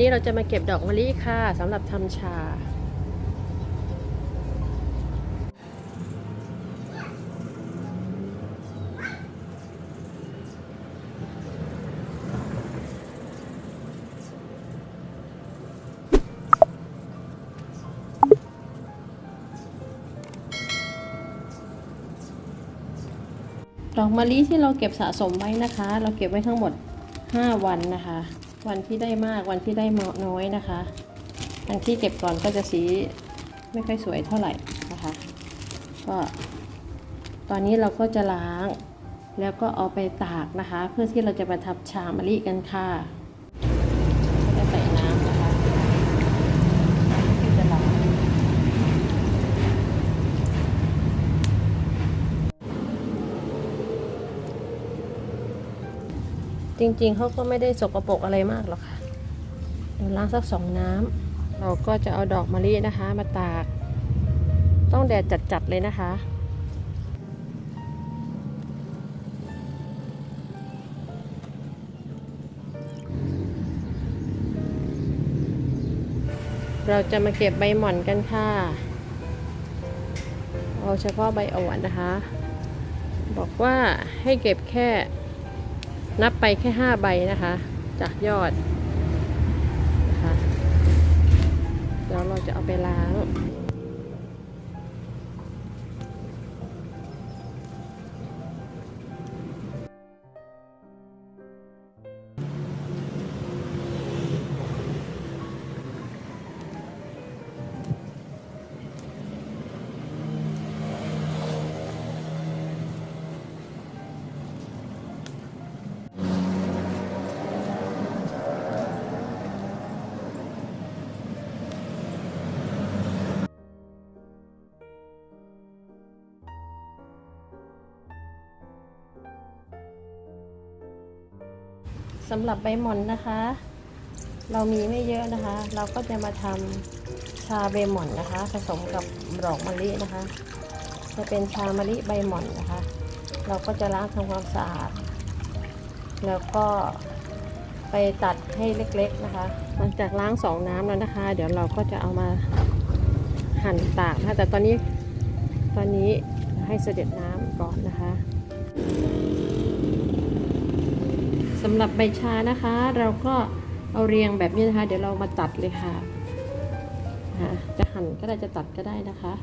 นี้เราจะมาเก็บดอกมะลิค่ะสำหรับทำชา ดอกมะลิที่เราเก็บสะสมไว้นะคะ เราเก็บไว้ทั้งหมด 5 วันนะคะ วันที่ได้มากวันที่ได้น้อยนะคะ อันที่เก็บก่อนก็จะสีไม่ค่อยสวยเท่าไหร่นะคะ ก็ตอนนี้เราก็จะล้าง แล้วก็เอาไปตากนะคะ เพื่อที่เราจะมาทับชามะลิกันค่ะก็จะใส่น้ำนะคะที่จะล้าง จริงๆเขาก็ไม่ได้สกปรกอะไรมากหรอกค่ะเดี๋ยวล้างสักสองน้ำเราก็จะเอาดอกมะลินะคะ มาตาก ต้องแดดจัดๆเลยนะคะเราจะมาเก็บใบหม่อนกันค่ะ เอาเฉพาะใบอ่อนนะคะ บอกว่าให้เก็บแค่ นับไปแค่ห้าใบนะคะ จากยอดนะคะแล้วเราจะเอาไปล้าง สำหรับใบหม่อนนะคะ เรามีไม่เยอะนะคะ เราก็จะมาทำชาใบหม่อนนะคะ ผสมกับดอกมะลินะคะ จะเป็นชามะลิใบหม่อนนะคะ เราก็จะล้างทำความสะอาด แล้วก็ไปตัดให้เล็กๆนะคะ หลังจากล้างสองน้ำแล้วนะคะ เดี๋ยวเราก็จะเอามาหั่นตากนะคะแต่ตอนนี้ตอนนี้ให้เสด็จน้ำก่อนนะคะ สำหรับใบชานะคะ เราก็เอาเรียงแบบนี้นะคะ เดี๋ยวเรามาตัดเลยค่ะจะหั่นก็ได้จะตัดก็ได้นะคะ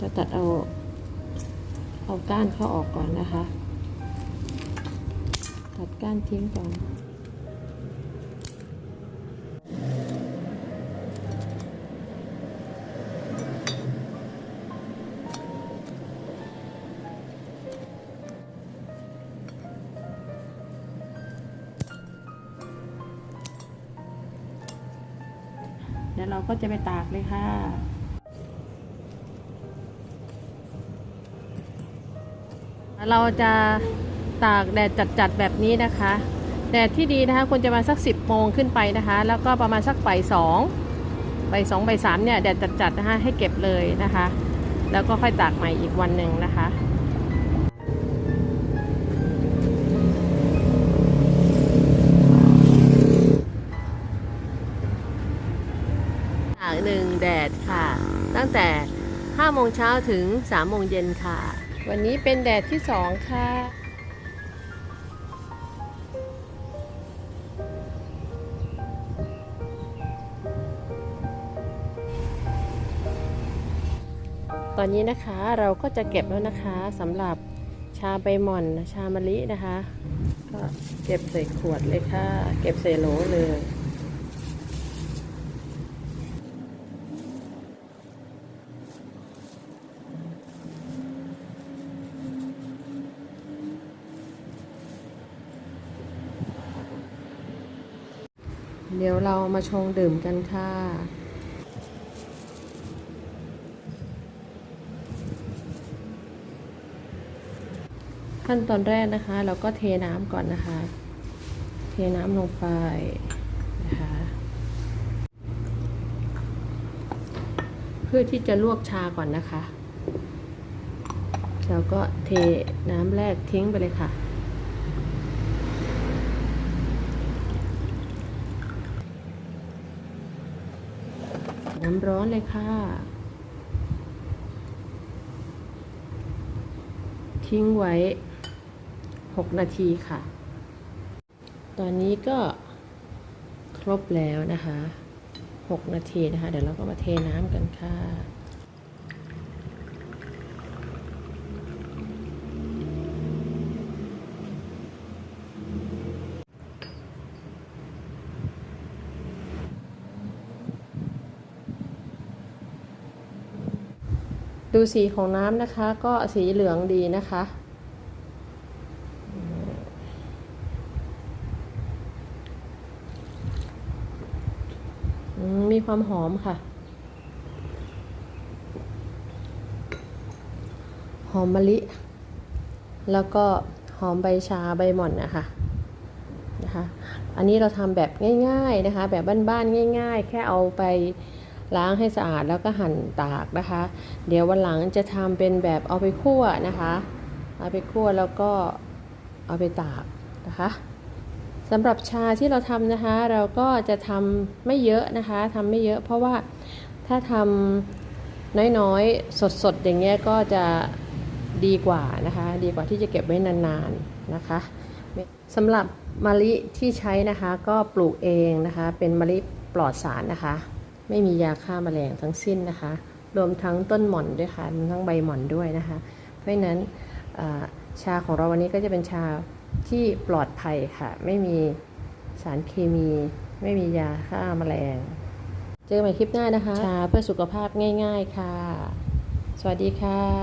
จะตัดเอา เอาก้านเขาออกก่อนนะคะ ตัดก้านทิ้งก่อน เดี๋ยวเราก็จะไปตากเลยค่ะ เราจะตากแดดจัดๆแบบนี้นะคะ แดดที่ดีนะคะควรจะมาสัก 10โมงขึ้นไปนะคะ แล้วก็ประมาณสักบ่ายสองบ่ายสองบ่ายสามเนี่ยแดดจัดๆนะคะให้เก็บเลยนะคะ แล้วก็ค่อยตากใหม่อีกวันหนึ่งนะคะ 8 ค่ะ ตั้งแต่ 5 โมงเช้าถึง 3 โมงเย็นค่ะ วันนี้เป็นแดดที่ 2 ค่ะตอนนี้นะคะเราก็จะเก็บแล้วนะคะสำหรับชาใบหม่อนชามะลินะคะ ก็เก็บใส่ขวดเลยค่ะ เก็บใส่โหลเลย เดี๋ยวเรามาชงดื่มกันค่ะขั้นตอนแรกนะคะ เราก็เทน้ำก่อนนะคะ เทน้ำลงไปนะคะเพื่อที่จะลวกชาก่อนนะคะแล้วก็เทน้ำแรกทิ้งไปเลยค่ะ น้ำร้อนเลยค่ะ ทิ้งไว้ 6 นาทีค่ะ ตอนนี้ก็ครบแล้วนะคะ 6 นาทีนะคะ เดี๋ยวเราก็มาเทน้ำกันค่ะ ดูสีของน้ำนะคะ ก็สีเหลืองดีนะคะ มีความหอมค่ะ หอมมะลิ แล้วก็หอมใบชาใบหม่อนนะคะนะคะ อันนี้เราทำแบบง่าย ๆนะคะ แบบบ้านๆง่าย ๆ แค่เอาไป ล้างให้สะอาดแล้วก็หั่นตากนะคะ เดี๋ยววันหลังจะทำเป็นแบบเอาไปคั่วนะคะ เอาไปคั่วแล้วก็เอาไปตากนะคะสำหรับชาที่เราทำนะคะ เราก็จะทำไม่เยอะนะคะทำไม่เยอะ เพราะว่าถ้าทำน้อยๆ สดๆ อย่างเงี้ยก็จะดีกว่านะคะ ดีกว่าที่จะเก็บไว้นานๆนะคะสำหรับมะลิที่ใช้นะคะก็ปลูกเองนะคะ เป็นมะลิปลอดสารนะคะ ไม่มียาฆ่าแมลงทั้งสิ้นนะคะ รวมทั้งต้นหม่อนด้วยค่ะรวมทั้งใบหม่อนด้วยนะคะ เพราะฉะนั้นชาของเราวันนี้ก็จะเป็นชาที่ปลอดภัยค่ะ ไม่มีสารเคมี ไม่มียาฆ่าแมลง เจอกันใหม่คลิปหน้านะคะ ชาเพื่อสุขภาพง่าย ๆค่ะ สวัสดีค่ะ